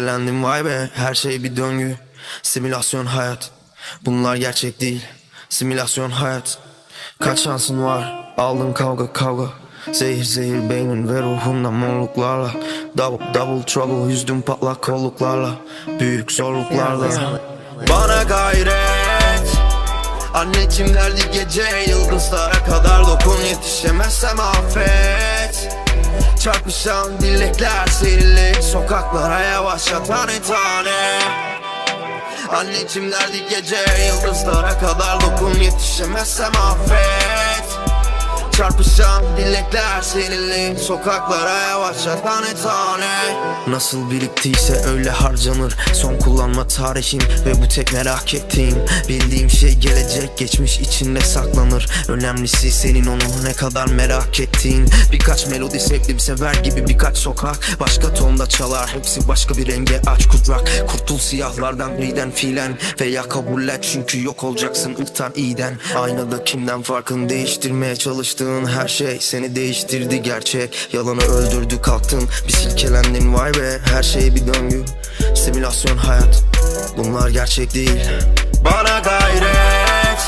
Elendim vay be her şey bir döngü. Simülasyon hayat. Bunlar gerçek değil. Simülasyon hayat. Kaç şansın var? Aldın kavga kavga. Zehir zehir beynin ve ruhunda morluklarla. Double double trouble yüzdüm patlak kolluklarla. Büyük zorluklarla. Bana gayret. Anneciğim derdi gece yıldızlara kadar dokun yetişemezsem affet. Çarpışan dilekler serilir sokaklara yavaşça tane. Tane Anneciğim derdi gece yıldızlara kadar dokun yetişemezsem affet Çarpışan dilekler seninle. Sokaklara yavaşça tane tane Nasıl biriktiyse öyle harcanır. Son kullanma tarihim ve bu tek merak ettiğim. Bildiğim şey gelecek geçmiş içinde saklanır. Önemlisi senin onu ne kadar merak ettiğin. Birkaç melodi sevdim sever gibi birkaç sokak. Başka tonda çalar hepsi başka bir renge aç kudrak. Kurtul siyahlardan griden fiilen Veya kabullen çünkü yok olacaksın ırktan iyiden. Aynada kimden farkın değiştirmeye çalıştığın her şey Seni değiştirdi gerçek. Yalanı öldürdü kalktın bir silkelendin. Vay be Her şey bir döngü. Simülasyon hayat Bunlar gerçek değil. Bana gayret.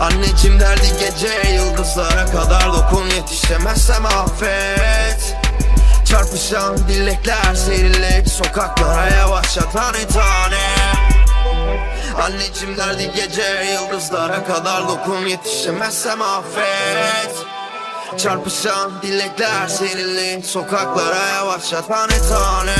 Anneciğim derdi gece yıldızlara kadar dokun yetişemezsem affet. Çarpışan dilekler serilir sokaklara yavaşça tane tane Anneciğim derdi gece yıldızlara kadar dokun yetişemezsem affet. Çarpışan dilekler seninle sokaklara yavaşça tane tane